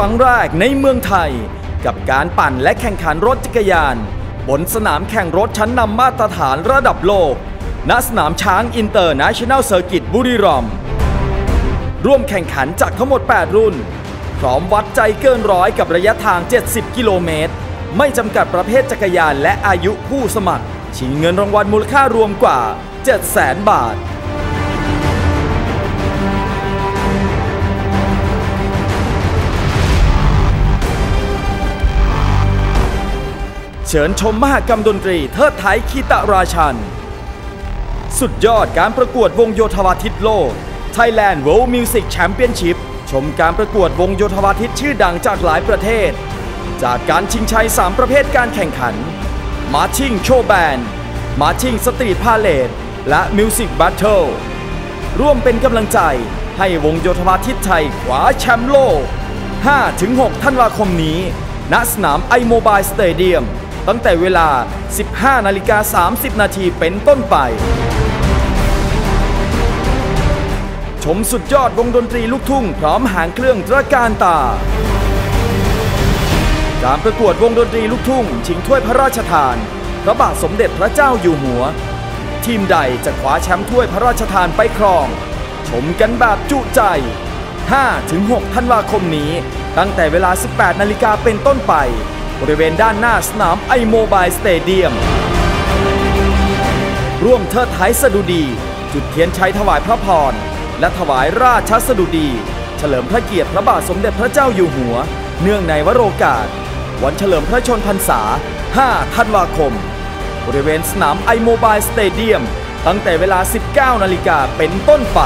ครั้งแรกในเมืองไทย กับการปั่นและแข่งขันรถจักรยาน บนสนามแข่งรถชั้นนำมาตรฐานระดับโลก ณสนามช้างอินเตอร์เนชั่นแนลเซอร์กิตบุรีรัมย์ร่วมแข่งขันจากทั้งหมด 8 รุ่น พร้อมวัดใจเกินร้อยกับระยะทาง 70 กิโลเมตร ไม่จำกัดประเภทจักรยานและอายุผู้สมัคร ชิงเงินรางวัลมูลค่ารวมกว่า 700,000 บาท ชิญชมมหกรรมดนตรีเทิดไทยคีตราชัน สุดยอดการประกวดวงโยธวาทิตโลก Thailand World Music Championship ชมการประกวดวงโยธวาทิตชื่อดังจากหลายประเทศ จากการชิงชัย 3 ประเภทการแข่งขัน Marching Show Band Marching Street Parade และ Music Battle ร่วมเป็นกำลังใจให้วงโยธวาทิตไทยคว้าแชมป์โลก 5-6 ธันวาคมนี้ณสนาม iMobile Stadium ตั้งแต่เวลา 15 นาฬิกา 30 นาทีเป็นต้นไป ชมสุดยอดวงดนตรีลูกทุ่งพร้อมหางเครื่องตระการตา การประกวดวงดนตรีลูกทุ่ง ชิงถ้วยพระราชทาน พระบาทสมเด็จพระเจ้าอยู่หัว ทีมใดจะคว้าแชมป์ถ้วยพระราชทานไปครอง ชมกันแบบจุใจ 5-6 ธันวาคมนี้ ตั้งแต่เวลา 18 นาฬิกาเป็นต้นไป บริเวณด้านหน้าสนามไอโมบายสเตเดียม ร่วมเทิดไทยสดุดี จุดเทียนชัยถวายพระพร และถวายราชสดุดี เฉลิมพระเกียรติพระบาทสมเด็จพระเจ้าอยู่หัว เนื่องในวโรกาส วันเฉลิมพระชนพรรษา 5 ธันวาคม บริเวณสนามไอโมบายสเตเดียมตั้งแต่เวลา 19 นาฬิกาเป็นต้นไป